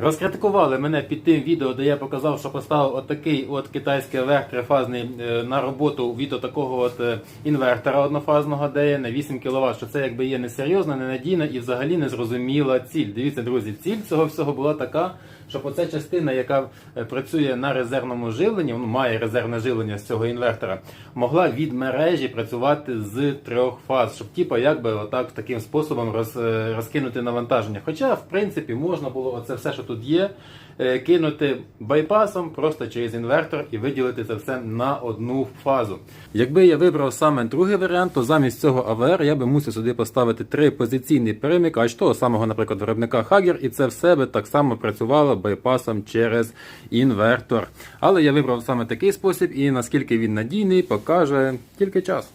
Розкритикували мене під тим відео, де я показав, що поставив отакий от китайський верх трифазний е, на роботу від такого от е, інвертора однофазного, де є на 8 кВт, що це якби є несерйозно, ненадійно і взагалі незрозуміла ціль. Дивіться, друзі, ціль цього всього була така, щоб оця частина, яка е, працює на резервному живленні, ну, має резервне живлення з цього інвертора, могла від мережі працювати з трьох фаз, щоб типа якби отак таким способом роз, розкинути навантаження. Хоча, в принципі, можна було оце все, що тут є, е, кинути байпасом просто через інвертор і виділити це все на одну фазу. Якби я вибрав саме другий варіант, то замість цього АВР я би мусив сюди поставити трипозиційний перемикач того самого, наприклад, виробника Hager, і це все би так само працювало байпасом через інвертор. Але я вибрав саме такий спосіб, і наскільки він надійний, покаже тільки час.